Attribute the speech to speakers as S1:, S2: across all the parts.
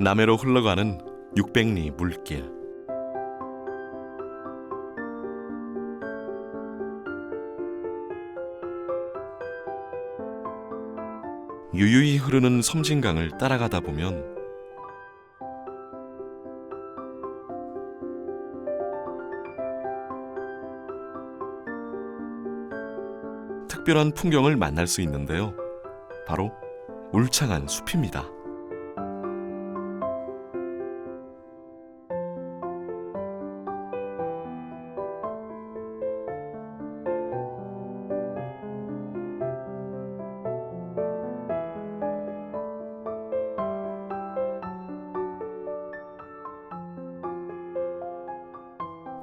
S1: 남해로 흘러가는 600리 물길. 유유히 흐르는 섬진강을 따라가다 보면 특별한 풍경을 만날 수 있는데요. 바로 울창한 숲입니다.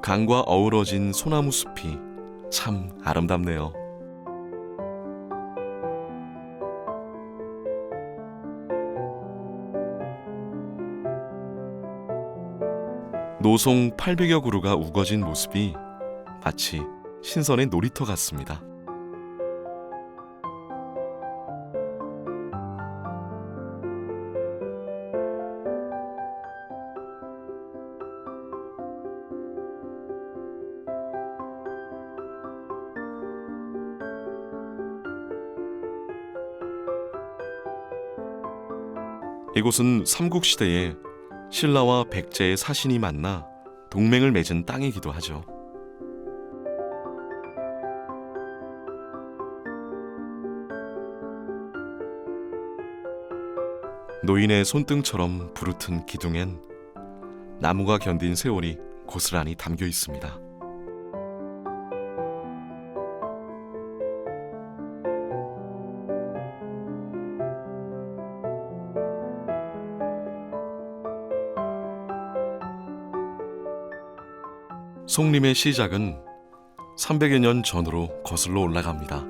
S1: 강과 어우러진 소나무 숲이 참 아름답네요. 노송 800여 그루가 우거진 모습이 마치 신선의 놀이터 같습니다. 이곳은 삼국시대에 신라와 백제의 사신이 만나 동맹을 맺은 땅이기도 하죠. 노인의 손등처럼 부르튼 기둥엔 나무가 견딘 세월이 고스란히 담겨 있습니다. 송림의 시작은 300여 년 전으로 거슬러 올라갑니다.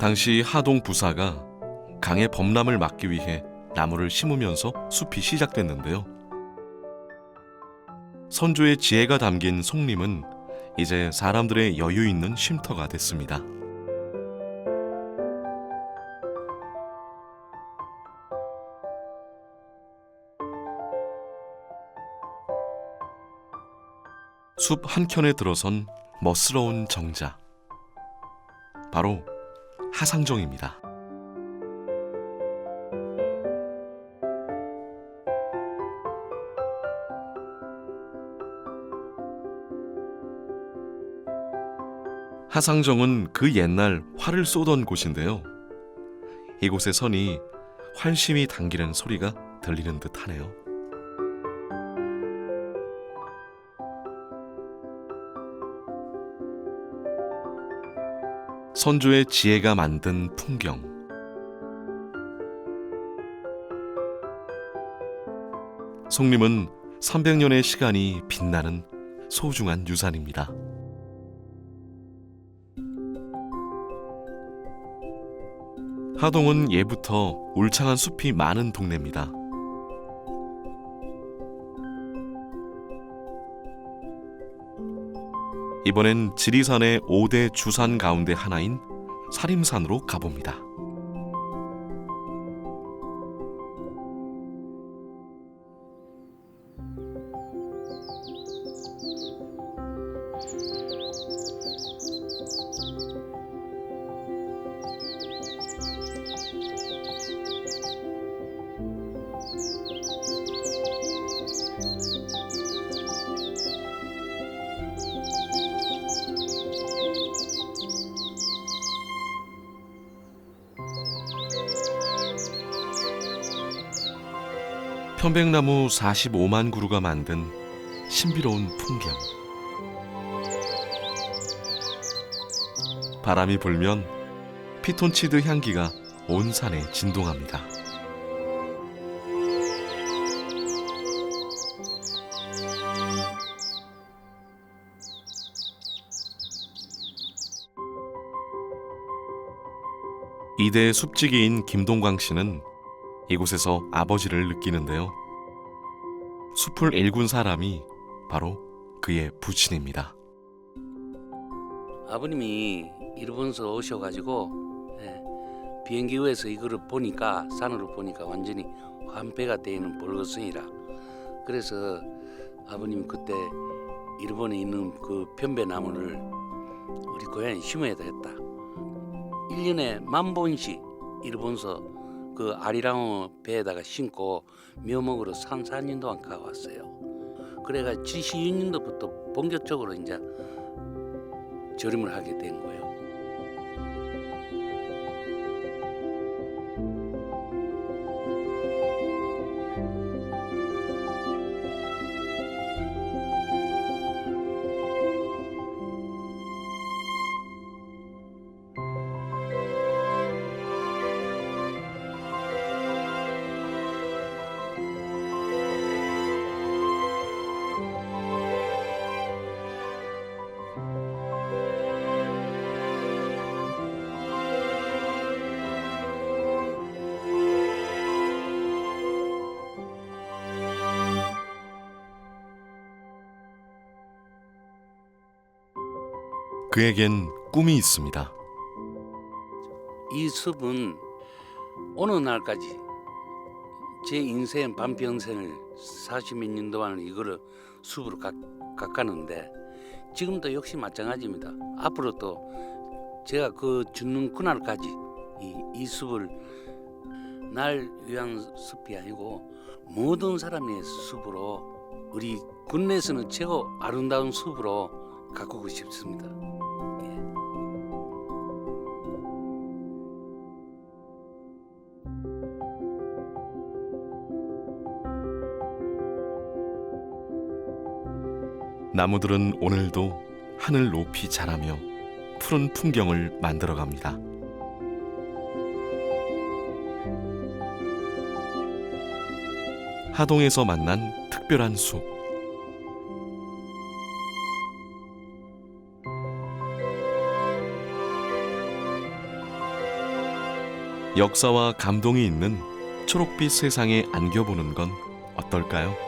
S1: 당시 하동 부사가 강의 범람을 막기 위해 나무를 심으면서 숲이 시작됐는데요. 선조의 지혜가 담긴 송림은 이제 사람들의 여유 있는 쉼터가 됐습니다. 숲 한켠에 들어선 멋스러운 정자. 바로 하상정입니다. 하상정은 그 옛날 활을 쏘던 곳인데요. 이곳의 선이 활심이 당기는 소리가 들리는 듯 하네요. 선조의 지혜가 만든 풍경. 송림은 300년의 시간이 빛나는 소중한 유산입니다. 하동은 예부터 울창한 숲이 많은 동네입니다. 이번엔 지리산의 5대 주산 가운데 하나인 사림산으로 가봅니다. 편백나무 45만 그루가 만든 신비로운 풍경. 바람이 불면 피톤치드 향기가 온 산에 진동합니다. 이대 숲지기인 김동광 씨는 이곳에서 아버지를 느끼는데요. 숲을 일군 사람이 바로 그의 부친입니다.
S2: 아버님이 일본서 오셔가지고 예, 비행기에서 이거를 보니까 산으로 보니까 완전히 환폐가 되는 볼거성이라 그래서 아버님 그때 일본에 있는 그 편배 나무를 우리 고향에 심어야 되겠다. 1년에 만 번씩 일본서 그 아리랑어 배에다가 심고 묘목으로 3, 4년 동안 가왔어요. 그래가 76년도부터 본격적으로 이제 조림을 하게 된 거예요.
S1: 그에겐 꿈이 있습니다.
S2: 이 숲은 어느 날까지 제 인생 반평생을 40몇 년 동안 이거를 숲으로 가, 깎았는데 지금도 역시 마찬가지입니다. 앞으로도 제가 그 죽는 그날까지 이, 이 숲을 날 위한 숲이 아니고 모든 사람의 숲으로 우리 국내에서는 최고 아름다운 숲으로 가꾸고 싶습니다.
S1: 나무들은 오늘도 하늘 높이 자라며 푸른 풍경을 만들어 갑니다. 하동에서 만난 특별한 숲. 역사와 감동이 있는 초록빛 세상에 안겨보는 건 어떨까요?